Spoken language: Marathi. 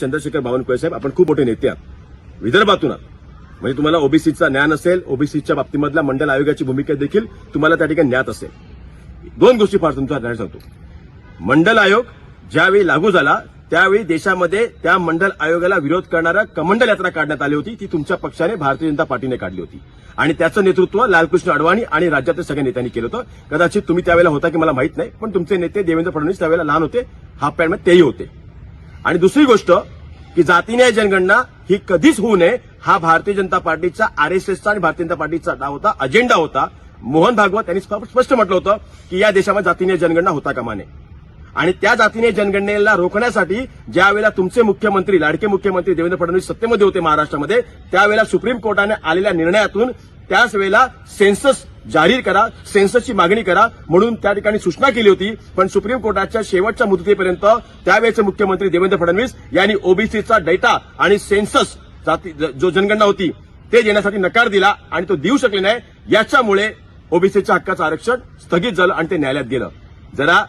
चंद्रशेखर बावनकुळे साहेब आपण खूप मोठे नेते आहात. विदर्भातून आहात. म्हणजे तुम्हाला ओबीसीचा ज्ञान असेल ओबीसीच्या बाबतीमधल्या मंडल आयोगाची भूमिका देखील तुम्हाला त्या ठिकाणी ज्ञात असेल. दोन गोष्टी फार तुमचा ज्ञान सांगतो. मंडल आयोग ज्यावेळी लागू झाला त्यावेळी देशामध्ये त्या मंडल आयोगाला विरोध करणारा कमंडल यात्रा काढण्यात आली होती ती तुमच्या पक्षाने भारतीय जनता पार्टीने काढली होती. आणि त्याचं नेतृत्व लालकृष्ण अडवाणी आणि राज्यातील सगळ्या नेत्यांनी केलं होतं. कदाचित तुम्ही त्यावेळेला होता की मला माहीत नाही पण तुमचे नेते देवेंद्र फडणवीस त्यावेळेला लहान होते हाफ पॅन्टमध्ये तेही होते. आणि दुसरी गोष्ट की जातीन्याय जनगणना ही कधीच होऊ नये हा भारतीय जनता पार्टीचा आरएसएसचा आणि भारतीय जनता पार्टीचा डाव होता अजेंडा होता. मोहन भागवत यांनी स्पष्ट म्हटलं होतं की या देशामध्ये जातीय जनगणना होता कामा नये. आणि त्या जातीने जनगणनेला रोखण्यासाठी ज्यावेळेला तुमचे मुख्यमंत्री लाडके मुख्यमंत्री देवेंद्र फडणवीस सत्तेमध्ये होते महाराष्ट्रामध्ये त्यावेळेला सुप्रीम कोर्टाने आलेल्या निर्णयातून त्याच वेळेला सेन्सस जाहीर करा सेन्ससची मागणी करा म्हणून त्या ठिकाणी सूचना केली होती. पण सुप्रीम कोर्टाच्या शेवटच्या मुदतीपर्यंत त्यावेळेचे मुख्यमंत्री देवेंद्र फडणवीस यांनी ओबीसीचा डेटा आणि सेन्सस जाती जो जनगणना होती ते देण्यासाठी नकार दिला आणि तो देऊ शकले नाही. याच्यामुळे ओबीसीच्या हक्काचं आरक्षण स्थगित झालं आणि ते न्यायालयात गेलं. जरा